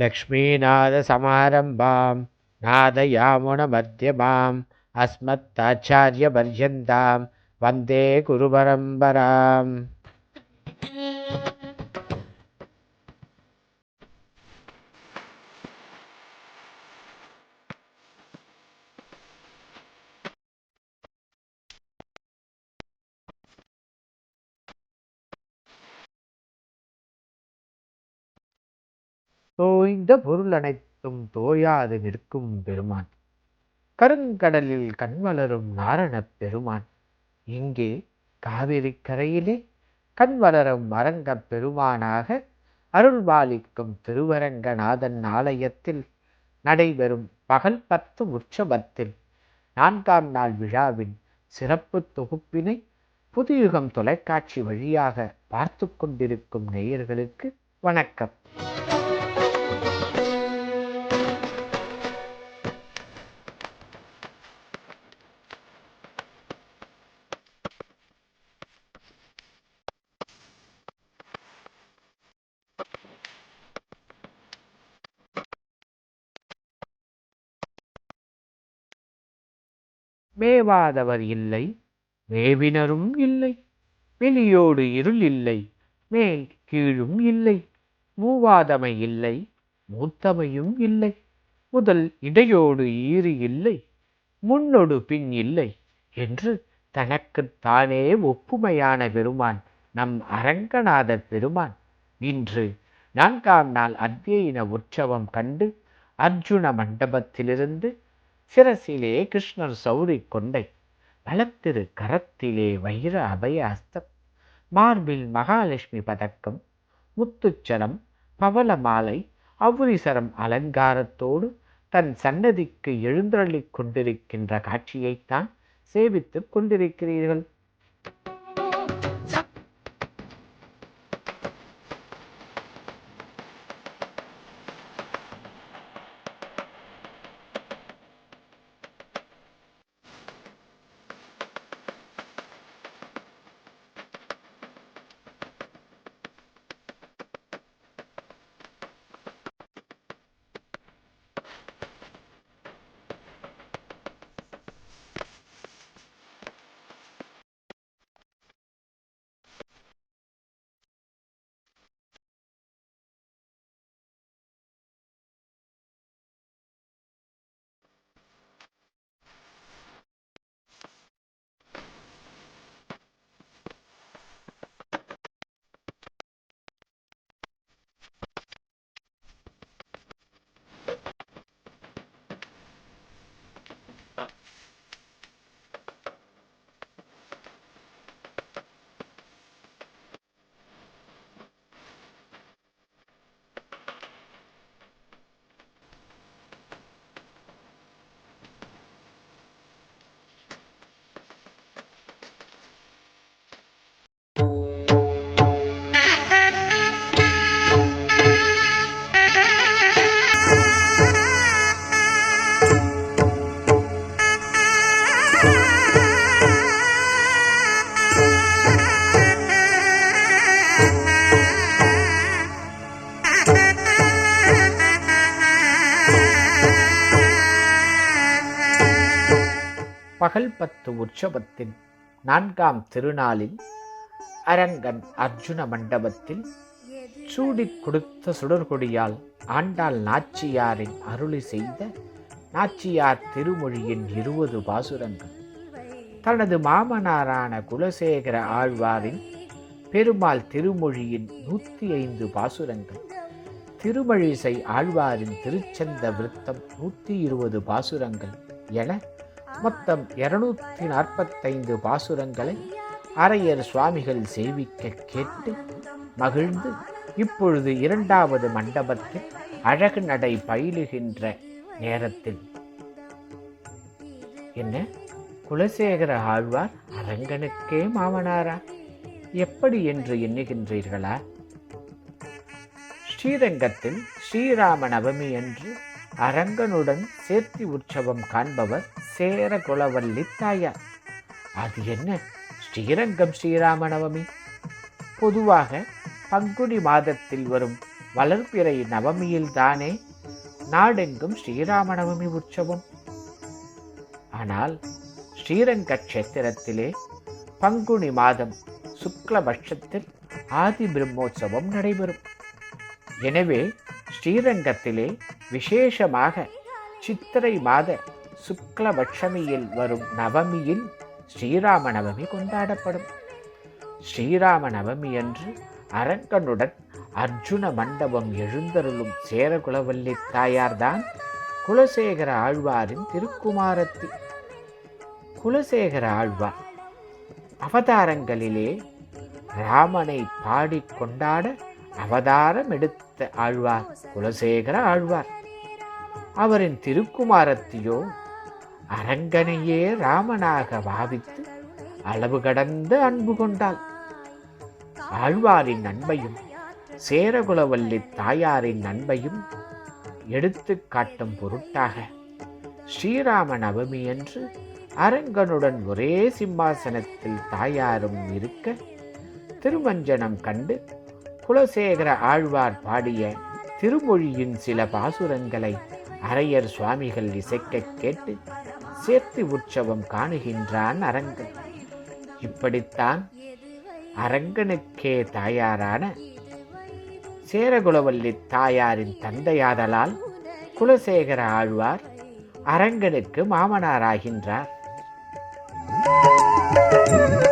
लक्ष्मीनाथसमारम्भां नादयामुनमध्यमाम् अस्मत्ताचार्यपर्यन्तां वन्दे गुरुपरम्पराम् தோய்ந்த பொருள் அனைத்தும் தோயாது நிற்கும் பெருமான். கருங்கடலில் கண் வளரும் நாரணப் பெருமான். இங்கே காவிரி கரையிலே கண்வளரும் அரங்கப் பெருமானாக அருள்பாலிக்கும் திருவரங்கநாதன் ஆலயத்தில் நடைபெறும் பகல் பத்து உற்சவத்தில் நான்காம் நாள் விழாவின் சிறப்பு தொகுப்பினை புதுயுகம் தொலைக்காட்சி வழியாக பார்த்து கொண்டிருக்கும் நேயர்களுக்கு வணக்கம். மேவாதவர் இல்லை மேவினரும் இல்லை வெளியோடு இருள் இல்லை மேல் கீழும் இல்லை மூவாதமை இல்லை மூத்தமையும் இல்லை முதல் இடையோடு ஈறு இல்லை முன்னொடு பின் இல்லை என்று தனக்குத்தானே ஒப்புமையான பெருமான் நம் அரங்கநாதர் பெருமான். இன்று நான்காம் நாள் அத்தியன உற்சவம் கண்டு அர்ஜுன மண்டபத்திலிருந்து சிரசிலே கிருஷ்ணர் சௌரி கொண்டை வலத்திரு கரத்திலே வைர அபய அஸ்தம் மார்பில் மகாலட்சுமி பதக்கம் முத்துச்சரம் பவள மாலை அவுரிசரம் அலங்காரத்தோடு தன் சன்னதிக்கு எழுந்தருளிக் கொண்டிருக்கின்ற காட்சியைத்தான் சேவித்துக் கொண்டிருக்கிறீர்கள். பகல் பத்து உற்சவத்தின் நான்காம் திருநாளில் அரங்கன் அர்ஜுன மண்டபத்தில் சூடிக் கொடுத்த சுடர்கொடியால் ஆண்டாள் நாச்சியாரின் அருளி செய்த நாச்சியார் திருமொழியின் இருபது பாசுரங்கள். தனது மாமனாரான குலசேகர ஆழ்வாரின் பெருமாள் திருமொழியின் நூற்றி ஐந்து பாசுரங்கள். திருமழிசை ஆழ்வாரின் திருச்சந்த விருத்தம் நூற்றி இருபது பாசுரங்கள் என மொத்தம் இருநூத்தி நாற்பத்தைந்து பாசுரங்களை அரையர் சுவாமிகள் செய்விக்க கேட்டு மகிழ்ந்து இப்பொழுது இரண்டாவது மண்டபத்தில் அழகு நடை பயிலுகின்ற நேரத்தில். என்ன? குலசேகர ஆழ்வார் அரங்கனுக்கே மாமனாரா? எப்படி என்று எண்ணுகின்றீர்களா? ஸ்ரீரங்கத்தில் ஸ்ரீராம நவமி என்று அரங்கனுடன் சேர்த்தி உற்சவம் காண்பவர் சேர குலவல்லி தாயார். அது என்ன? ஸ்ரீரங்கம் ஸ்ரீராம நவமி பொதுவாக பங்குனி மாதத்தில் வரும் வளர்ப்பிறை நவமியில் தானே நாடெங்கும் ஸ்ரீராம நவமி உற்சவம். ஆனால் ஸ்ரீரங்க கஷேத்திரத்திலே பங்குனி மாதம் சுக்லபட்சத்தில் ஆதி பிரம்மோற்சவம் நடைபெறும். எனவே ஸ்ரீரங்கத்திலே விசேஷமாக சித்திரை மாத சுக்லபட்சமியில் வரும் நவமியில் ஸ்ரீராம நவமி கொண்டாடப்படும். ஸ்ரீராம நவமி அன்று அரங்கனுடன் அர்ஜுன மண்டபம் எழுந்தருளும் சேரகுலவல்லி தாயார்தான் குலசேகர ஆழ்வாரின் திருக்குமாரத்தி. குலசேகர ஆழ்வார் அவதாரங்களிலே ராமனை பாடிக் கொண்டாட அவதாரம் எடுத்த ஆழ்வார் குலசேகர ஆழ்வார். அவரின் திருக்குமாரத்தையோ அரங்கனையே ராமனாக பாவித்து அளவு கடந்த அன்பு கொண்டாள். ஆழ்வாரின் அன்பையும் சேரகுலவல்லி தாயாரின் அன்பையும் எடுத்து காட்டும் பொருட்டாக ஸ்ரீராம நவமி என்று அரங்கனுடன் ஒரே சிம்மாசனத்தில் தாயாரும் இருக்க திருமஞ்சனம் கண்டு குலசேகர ஆழ்வார் பாடிய திருமொழியின் சில பாசுரங்களை அரையர் சுவாமிகள் இசைக்கக் கேட்டு சேர்த்து உற்சவம் காணுகின்றான் அரங்கன். இப்படித்தான் அரங்கனுக்கே தாயாரான சேரகுலவல்லி தாயாரின் தந்தையாதலால் குலசேகர ஆழ்வார் அரங்கனுக்கு மாமனாராகின்றார். சிகரம்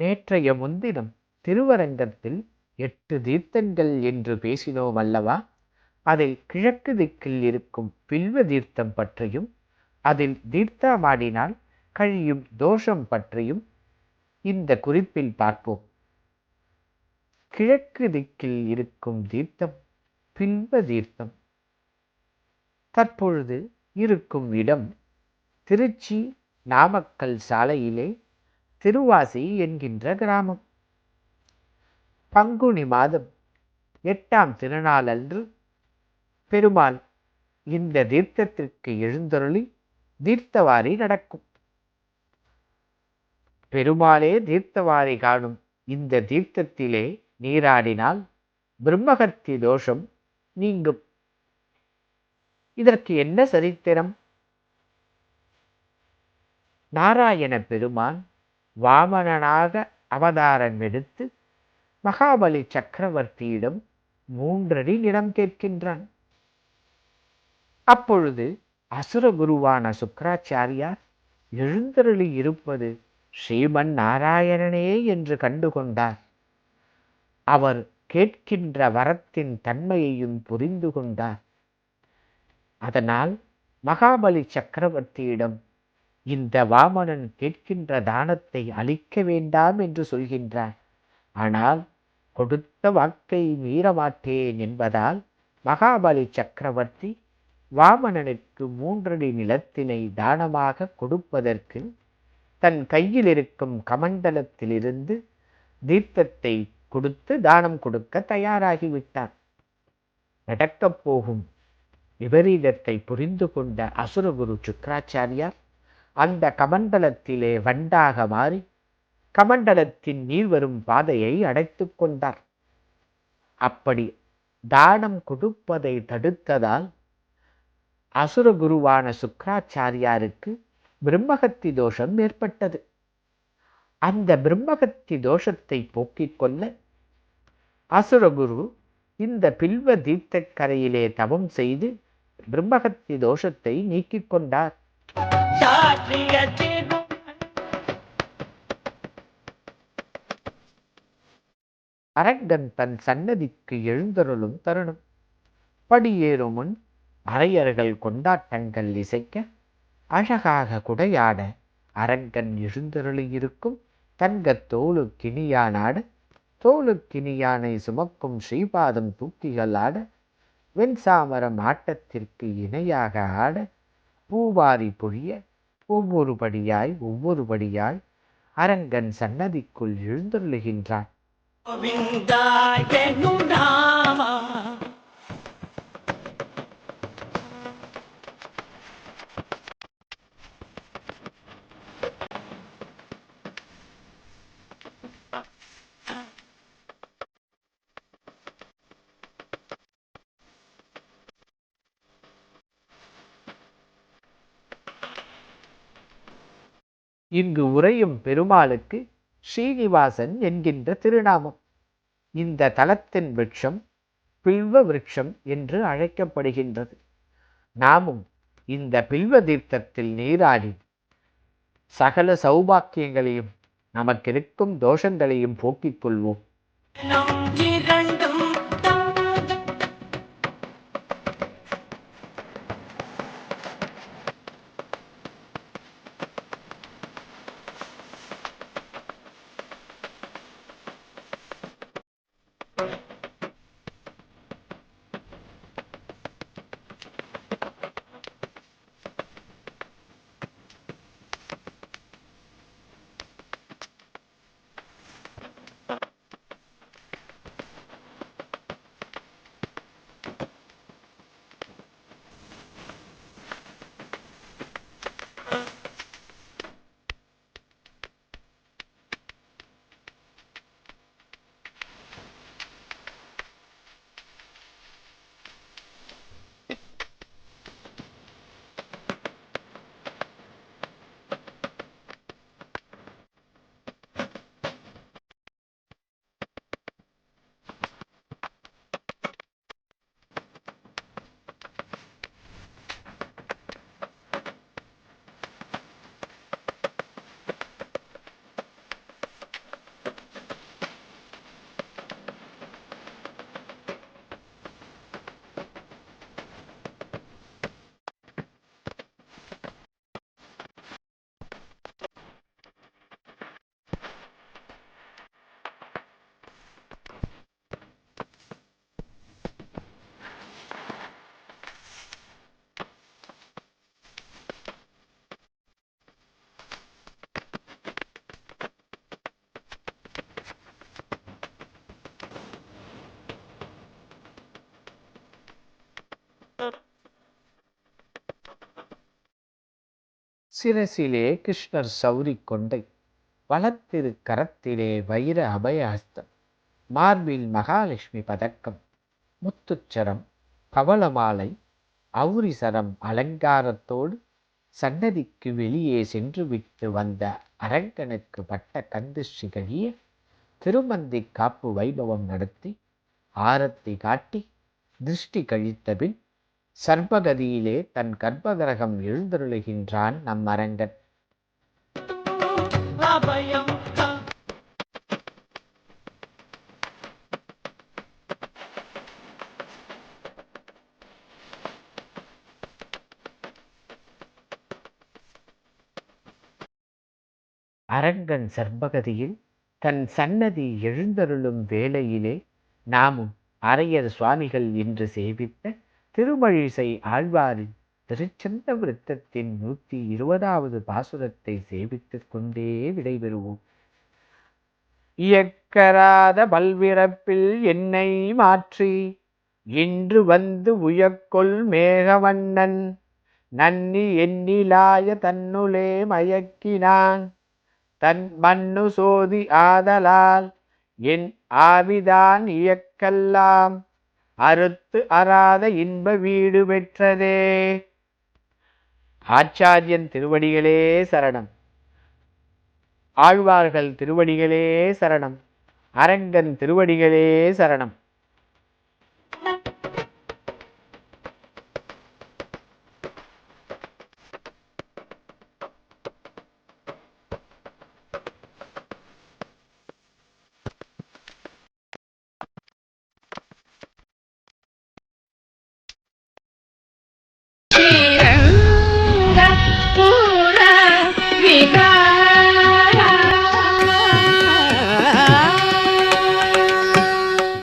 நேற்றைய முன்தினம் திருவரங்கத்தில் எட்டு தீர்த்தங்கள் என்று பேசினோம் அல்லவா? அதில் கிழக்கு திக்கில் இருக்கும் பில்வ தீர்த்தம் பற்றியும் அதில் தீர்த்தமாடினால் கழியும் தோஷம் பற்றியும் இந்த குறிப்பில் பார்ப்போம். கிழக்கு திக்கில் இருக்கும் தீர்த்தம் பில்வ தீர்த்தம். தற்பொழுது இருக்கும் இடம் திருச்சி நாமக்கல் சாலையிலே திருவாசி என்கின்ற கிராமம். பங்குனி மாதம் எட்டாம் திருநாளன்று பெருமாள் இந்த தீர்த்தத்திற்கு எழுந்தருளி தீர்த்தவாரி நடக்கும். பெருமாளே தீர்த்தவாரி காணும் இந்த தீர்த்தத்திலே நீராடினால் பிரம்மகத்தி தோஷம் நீங்கும். இதற்கு என்ன சரித்திரம்? நாராயண பெருமான் வாமனனாக அவதாரம் எடுத்து மகாபலி சக்கரவர்த்தியிடம் மூன்றடி நிலம் கேட்கின்றான். அப்பொழுது அசுரகுருவான சுக்கராச்சாரியார் எழுந்தருளி இருப்பது ஸ்ரீமன் நாராயணனே என்று கண்டுகொண்டார். அவர் கேட்கின்ற வரத்தின் தன்மையையும் புரிந்து கொண்டார். அதனால் மகாபலி சக்கரவர்த்தியிடம் இந்த வாமனன் கேட்கின்ற தானத்தை அளிக்க வேண்டாம் என்று சொல்கின்றார் ஆனால் கொடுத்த வாக்கை மீறமாட்டேன் என்பதால் மகாபலி சக்கரவர்த்தி வாமனனுக்கு மூன்றடி நிலத்தினை தானமாக கொடுப்பதற்கு தன் கையில் இருக்கும் கமண்டலத்திலிருந்து தீர்த்தத்தை கொடுத்து தானம் கொடுக்க தயாராகிவிட்டார் நடக்கப் போகும் விபரீதத்தை புரிந்து கொண்ட அசுரகுரு சுக்கராச்சாரியார் அந்த கமண்டலத்திலே வண்டாக மாறி கமண்டலத்தின் நீர் வரும் பாதையை அடைத்துக் கொண்டார். அப்படி தானம் கொடுப்பதை தடுத்ததால் அசுரகுருவான சுக்கராச்சாரியாருக்கு பிரம்மகத்தி தோஷம் ஏற்பட்டது. அந்த பிரம்மகத்தி தோஷத்தை போக்கிக் கொள்ள அசுரகுரு இந்த பில்வ தீர்த்தக்கரையிலே தவம் செய்து பிரம்மகத்தி தோஷத்தை நீக்கிக் கொண்டார். அரங்கன் தன் சன்னதிக்கு எழுந்தருளும் தருணம். படியேறும் முன் அரையர்கள் கொண்டாட்டங்கள் இசைக்க அழகாக குடையாட அரங்கன் எழுந்தருளியிருக்கும் தங்கத் தோளுக்கினியானாட தோளுக்கினியானை சுமக்கும் ஸ்ரீபாதம் தூக்கிகள் ஆட வெண்சாமரம் ஆட்டத்திற்கு இணையாக ஆட பூவாரி பொழிய ஒவ்வொரு படியாய் ஒவ்வொரு படியாய் அரங்கன் சன்னதிக்குள் எழுந்தருளுகின்றான். கோவிந்தா எனும் நாமா இங்கு உறையும் பெருமாளுக்கு ஸ்ரீனிவாசன் என்கின்ற திருநாமம். இந்த தலத்தின் விருட்சம் பில்வ விருட்சம் என்று அழைக்கப்படுகின்றது. நாமும் இந்த பில்வ தீர்த்தத்தில் நீராடி சகல சௌபாக்கியங்களையும் நமக்கிருக்கும் தோஷங்களையும் போக்கிக் கொள்வோம். சிரசிலே கிருஷ்ணர் சௌரி கொண்டை வலத்திரு கரத்திலே வைர அபயஹஸ்தம் மார்பில் மகாலட்சுமி பதக்கம் முத்துச்சரம் பவளமாலை அவுரிசரம் அலங்காரத்தோடு சன்னதிக்கு வெளியே சென்று விட்டு வந்த அரங்கனுக்கு பட்ட கந்துஷ்டி திருமந்தி காப்பு வைபவம் நடத்தி ஆரத்தி காட்டி திருஷ்டி கழித்தபின் சர்பகதியிலே தன் கர்ப்பகரகம் எழுந்தருளுகின்றான் நம் அரங்கன். அரங்கன் சர்பகதியில் தன் சன்னதி எழுந்தருளும் வேளையிலே நாமும் அரையர் சுவாமிகள் என்று சேவித்த திருமழிசை ஆழ்வாரின் திருச்சந்த விருத்தத்தின் நூற்றி இருபதாவது பாசுரத்தை சேவித்துக் கொண்டே விடைபெறுவோம். இயக்கராத பல்விறப்பில் என்னை மாற்றி இன்று வந்து உயக்கொள் மேகவண்ணன் நன்னி எண்ணிலாய தன்னுலே மயக்கினான் தன் மண்ணு சோதி ஆதலால் என் ஆவிதான் இயக்கல்லாம் அறுத்து அறாத இன்ப வீடு பெற்றதே. ஆச்சாரியன் திருவடிகளே சரணம். ஆழ்வார்கள் திருவடிகளே சரணம். அரங்கன் திருவடிகளே சரணம்.